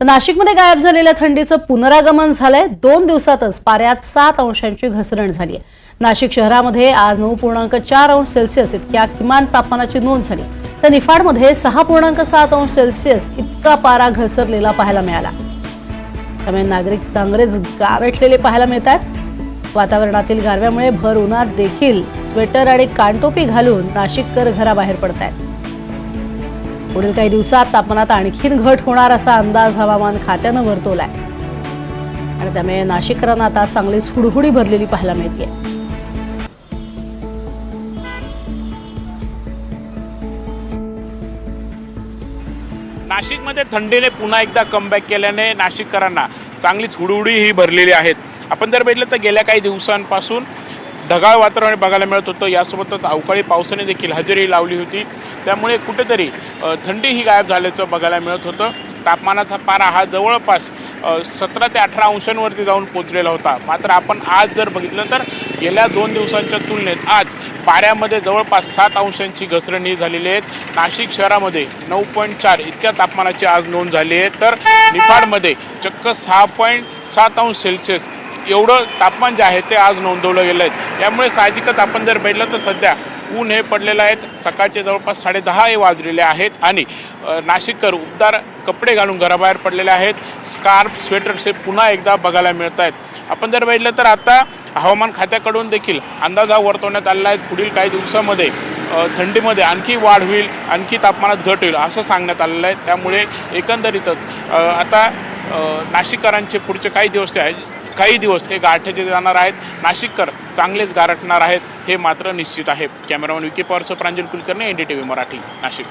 तर नाशिकमध्ये गायब झालेल्या थंडीचं पुनरागमन झालंय. दोन दिवसातच पाऱ्यात सात अंशांची घसरण झाली आहे. नाशिक शहरामध्ये आज नऊ पूर्णांक चार अंश सेल्सिअस इतक्या किमान तापमानाची नोंद झाली. तर निफाडमध्ये सहा पूर्णांक सात अंश सेल्सिअस इतका पारा घसरलेला पाहायला मिळाला. त्यामुळे नागरिक चांगलेच गारठलेले पाहायला मिळत आहेत. वातावरणातील गारव्यामुळे भर उन्हात देखील स्वेटर आणि कानटोपी घालून नाशिककर घराबाहेर पडत आहेत पुढील काही दिवसात तापमानात आणखीन घट होणार असा अंदाज हवामान खात्यानं वर्तवलाय. आणि त्यामुळे नाशिककरांना आता चांगलीच हुडहुडी भरलेली पाहायला मिळते नाशिकमध्ये थंडीने पुन्हा एकदा कमबॅक केल्याने नाशिककरांना चांगलीच हुडहुडी ही भरलेली आहेत. आपण जर बघितलं तर गेल्या काही दिवसांपासून ढगाळ वातावरण बघायला मिळत होतं. यासोबतच अवकाळी पावसाने देखील हजेरी लावली होती. त्यामुळे कुठेतरी थंडी ही गायब झाल्याचं बघायला मिळत होतं. तापमानाचा पारा हा जवळपास सतरा ते अठरा अंशांवरती जाऊन पोचलेला होता. मात्र आपण आज जर बघितलं तर गेल्या दोन दिवसांच्या तुलनेत आज पाऱ्यामध्ये जवळपास सात अंशांची घसरण ही झालेली आहे नाशिक शहरामध्ये नऊ पॉईंट चार इतक्या तापमानाची आज नोंद झाली आहे. तर निफाडमध्ये चक्क सहा पॉईंट सात अंश सेल्सिअस एवढं तापमान जे आहे ते आज नोंदवलं गेलं आहे यामुळे साहजिकच आपण जर बघितलं तर सध्या ऊन हे पडलेलं आहेत. सकाळचे जवळपास साडेदहा हे वाजलेले आहेत आणि नाशिककर उबदार कपडे घालून घराबाहेर पडलेले आहेत. स्कार्फ स्वेटर्स हे पुन्हा एकदा बघायला मिळत आहेत आपण जर बघितलं तर आता हवामान खात्याकडून देखील अंदाज हा वर्तवण्यात आलेला आहे. पुढील काही दिवसामध्ये थंडीमध्ये आणखी वाढ होईल आणखी तापमानात घट होईल असं सांगण्यात आलेलं आहे. त्यामुळे एकंदरीतच आता नाशिककरांचे पुढचे काही दिवस जे आहेत. काही दिवस हे गारठ्याचे जाणार आहेत. नाशिककर चांगलेच गारठणार आहेत हे मात्र निश्चित आहे. Cameraman Vicky पवारसह Pranjal Kulkarni N D T V Marathi Nashik.